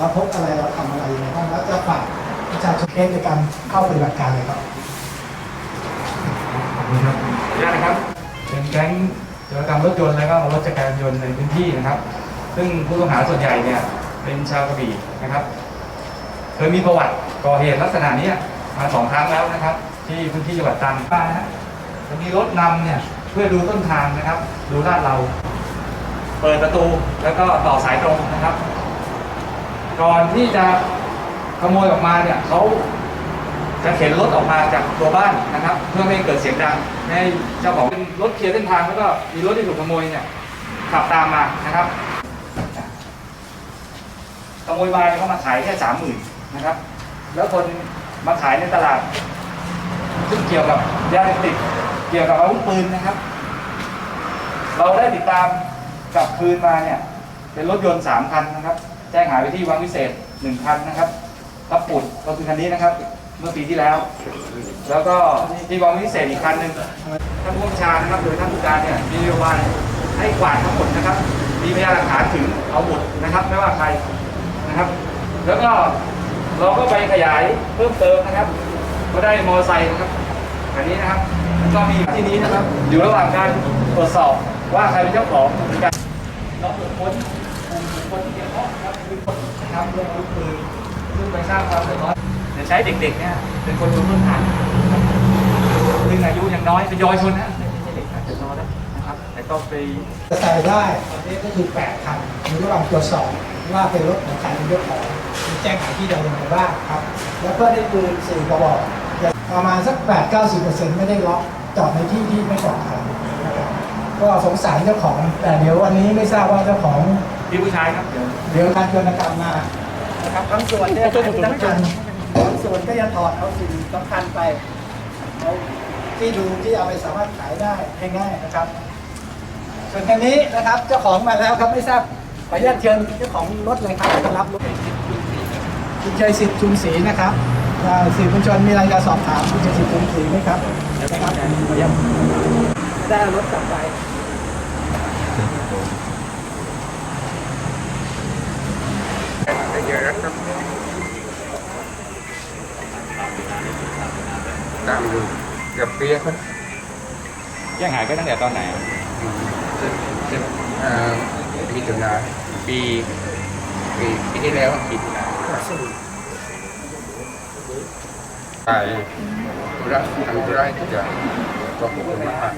เราพบอะไรเราทำอะไรยังไงบ้างแล้วจะฝากประชาชนเองในการเข้าปฏิบัติการเลยครับขอบคุณครับขออนุญาตนะครับ เป็นแก๊งจรกรรมรถยนต์และก็รถจักรยานยนต์ในพื้นที่นะครับ ซึ่งผู้ต้องหาส่วนใหญ่เนี่ยเป็นชาวกระบี่นะครับ เคยมีประวัติก่อเหตุลักษณะเนี้ยมาสองครั้งแล้วนะครับ ที่พื้นที่จังหวัดตรังบ้านนะฮะจะมีรถนำเนี่ยเพื่อดูต้นทางนะครับ ดูลาดเรา เปิดประตูแล้วก็ต่อสายตรงนะครับ ก่อนที่จะขโมยออกมาเนี่ยเขาจะเข็นรถออกมาจากตัวบ้านนะครับ เพื่อไม่ให้เกิดเสียงดังให้เจ้าของรถเคลียร์เส้นทางแล้วก็มีรถที่ถูกขโมยเนี่ยขับตามมานะครับขโมยมาเนี่ยเขามาขายแค่สามหมื่นนะครับ แล้วคนมาขายในตลาดซึ่งเกี่ยวกับยาเสพติดเกี่ยวกับอาวุธปืนนะครับ เราได้ติดตามกลับคืนมาเนี่ย เป็นรถยนต์สามคันนะครับ แจ้งหายไปที่วังวิเศษหนึ่งคันนะครับรับปุดก็คือคันนี้นะครับ เมื่อปีที่แล้ว แล้วก็ที่วังวิเศษอีกคันหนึ่งท่านผู้ชานะครับโดยท่านผู้การเนี่ยมีนโยบายให้กวาดทั้งหมดนะครับ มีพยานหลักฐานถึงเอาหมดนะครับ ไม่ว่าใครนะครับ แล้วก็เราก็ไปขยายเพิ่มเติมนะครับ ก็ได้มอไซค์นะครับอันนี้นะครับก็มีที่นี้นะครับ อยู่ระหว่างการตรวจสอบว่าใครเป็นเจ้าของมีการ เราตรวจค้นกลุ่มบุคคลที่เกี่ยวข้องนะครับคือคนนะครับเรื่องอาวุธปืนซึ่งไปสร้างความเดือดร้อนจะใช้เด็กๆเนี่ยเป็นคนดูพื้นฐานนะครับซึ่งอายุยังน้อยเป็นเยาวชนนะไม่ใช่เด็กอาจจะน้อยนะครับแต่ก็ไปจะใส่ได้ตอนนี้ก็คือ8คันมีระหว่างตรวจสอบว่าเป็นรถของใครเป็นเจ้าของมีแจ้งหายที่ใดยังไงบ้างครับ แล้วก็ได้ปืนสี่กระบอกประมาณสัก8-90%ไม่ได้ล็อกจอดในที่ที่ไม่ปลอดภัย ก็สงสัยเจ้าของ แต่เดี๋ยววันนี้ไม่ทราบว่าเจ้าของ พี่ผู้ชายครับเดี๋ยวเดี๋ยวการโจรกรรมมานะครับบางส่วนเนี่ยขายเป็นทั้งคันบางส่วนก็จะถอดเอาสิ่งสำคัญไปเอาที่ดูที่เอาไปสามารถขายได้ง่ายๆนะครับ ส่วนคันนี้นะครับเจ้าของมาแล้วครับไม่ทราบขออนุญาตเชิญเจ้าของรถเลยครับมารับรถคุณชัยสิทธิ์ชุมศรีนะครับอ่าสื่อมวลชนมีอะไรจะสอบถามคุณชัยสิทธิ์ชุมศรีไหมครับนะครับยังไม่ได้เอารถกลับไปเยอะครับ ตามดูเกือบปีครับแจ้งหายก็ตั้งแต่ตอนไหนเอ่อมีตุนาปีปีปีที่แล้วปีที่แล้วไปธุระทำธุระที่จะก็ขอบคุณมาก